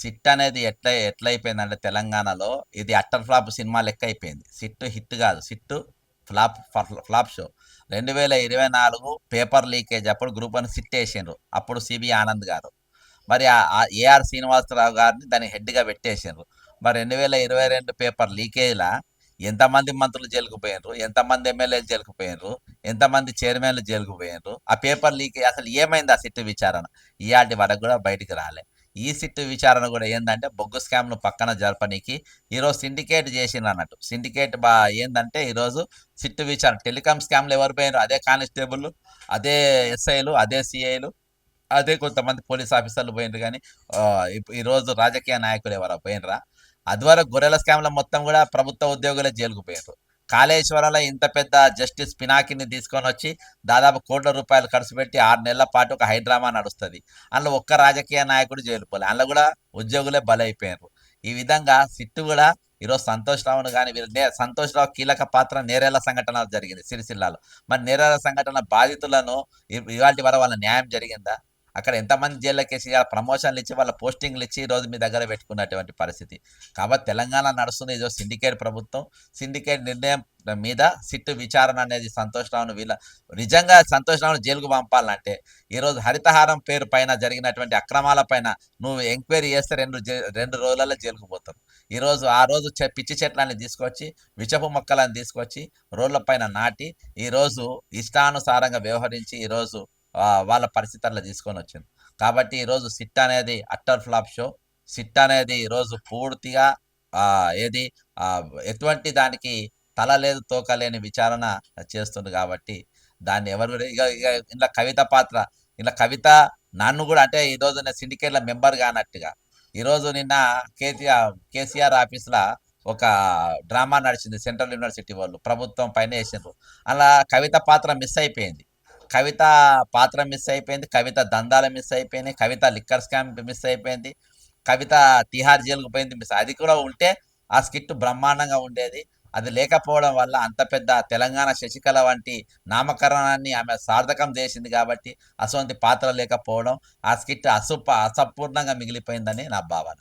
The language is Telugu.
సిట్ అనేది ఎట్లా ఎట్లయిపోయిందంటే తెలంగాణలో ఇది అట్టర్ ఫ్లాప్ సినిమా లెక్క అయిపోయింది సిట్ హిట్ కాదు సిట్ ఫ్లాప్ ఫ్లాప్ షో. రెండు వేల ఇరవై నాలుగు పేపర్ లీకేజ్ అప్పుడు గ్రూప్ అని సిట్ వేసిండ్రు. అప్పుడు సిబి ఆనంద్ గారు. మరి ఏఆర్ శ్రీనివాసరావు గారిని దాన్ని హెడ్గా పెట్టేసిండ్రు. మరి రెండు వేల ఇరవై రెండు పేపర్ లీకేజ్లా ఎంతమంది మంత్రులు జైలుకు పోయినరు ఎంతమంది ఎమ్మెల్యేలు జైలుకు పోయినరు ఎంతమంది చైర్మన్లు జైలుకు పోయినరు ఆ పేపర్ లీక్ అసలు ఏమైంది ఆ సిట్టు విచారణ? ఇవాటి వరకు కూడా బయటికి రాలే. ఈ సిట్టు విచారణ కూడా ఏంటంటే బొగ్గు స్కామ్ను పక్కన జరపనీకి ఈరోజు సిండికేట్ చేసిండ్రు అన్నట్టు. సిండికేట్ బా ఏంటంటే ఈరోజు సిట్టు విచారణ. టెలికాం స్కామ్లు ఎవరు పోయినారు అదే కానిస్టేబుల్ అదే ఎస్ఐలు అదే సిఐలు అదే కొంతమంది పోలీస్ ఆఫీసర్లు పోయినారు కానీ ఈరోజు రాజకీయ నాయకులు ఎవరు పోయినరా అదివరకు గొర్రెల స్కామ్ల మొత్తం కూడా ప్రభుత్వ ఉద్యోగులే జైలుకు పోయినరు కాళేశ్వరంలో ఇంత పెద్ద జస్టిస్ పినాకిని తీసుకొని వచ్చి దాదాపు కోట్ల రూపాయలు ఖర్చు పెట్టి ఆరు నెలల పాటు ఒక హైడ్రామా నడుస్తుంది. అందులో ఒక్క రాజకీయ నాయకుడు జైలుపోలే అందులో కూడా ఉద్యోగులే బలైపోయారు ఈ విధంగా సిట్టు కూడా ఈరోజు సంతోష్ రావును కానీ వీళ్ళు నే- సంతోష్ రావు కీలక పాత్ర నేరేళ్ళ సంఘటన జరిగింది సిరిసిల్లాలో. మరి నేరేళ్ళ సంఘటన బాధితులను ఇ- ఇవాటి వరకు వాళ్ళ న్యాయం జరిగిందా? అక్కడ ఎంతమంది జైల్లోకి వేసి ప్రమోషన్లు ఇచ్చి వాళ్ళ పోస్టింగ్లు ఇచ్చి ఈరోజు రోజు మీ దగ్గర పెట్టుకున్నటువంటి పరిస్థితి. కాబట్టి తెలంగాణ నడుస్తుంది ఇదో సిండికేట్ ప్రభుత్వం. సిండికేట్ నిర్ణయం మీద సిట్టు విచారణ అనేది సంతోష్ రావును వీళ్ళ నిజంగా సంతోష్ రావును జైలుకు పంపాలంటే ఈరోజు హరితహారం పేరు పైన జరిగినటువంటి అక్రమాల పైన నువ్వు ఎంక్వైరీ చేస్తే రెండు రెండు రోజులలో జైలుకు పోతావు ఈరోజు ఆ రోజు పిచ్చి చెట్లని తీసుకొచ్చి విషపు మొక్కలను తీసుకొచ్చి రోడ్ల పైన నాటి ఈరోజు ఇష్టానుసారంగా వ్యవహరించి ఈరోజు వాళ్ళ పరిస్థితుల్లో తీసుకొని వచ్చింది కాబట్టి ఈరోజు సిట్ అనేది అట్టర్ ఫ్లాప్ షో. సిట్ అనేది ఈరోజు పూర్తిగా ఏది ఎటువంటి దానికి తల లేదు తోక లేని విచారణ చేస్తుంది కాబట్టి దాన్ని ఎవరు ఇక ఇక ఇంట్లో కవిత పాత్ర ఇలా కవిత నన్ను కూడా అంటే ఈరోజు నేను సిండికేట్ల మెంబర్ కానట్టుగా. ఈరోజు నిన్న కేసీఆర్ కేసీఆర్ ఆఫీస్లో ఒక డ్రామా నడిచింది సెంట్రల్ యూనివర్సిటీ వాళ్ళు ప్రభుత్వం పైన వేసిండ్రు. అలా కవిత పాత్ర మిస్ అయిపోయింది. కవిత పాత్ర మిస్ అయిపోయింది కవిత దందాలు మిస్ అయిపోయినాయి కవిత లిక్కర్ స్కామ్ మిస్ అయిపోయింది కవిత తిహార్ జైలుకు పోయింది మిస్ అది కూడా ఉంటే ఆ స్కిట్ బ్రహ్మాండంగా ఉండేది. అది లేకపోవడం వల్ల అంత పెద్ద తెలంగాణ శశికళ వంటి నామకరణాన్ని ఆమె సార్థకం చేసింది కాబట్టి అటువంటి పాత్ర లేకపోవడం ఆ స్కిట్ అసూప అసంపూర్ణంగా మిగిలిపోయిందని నా భావన.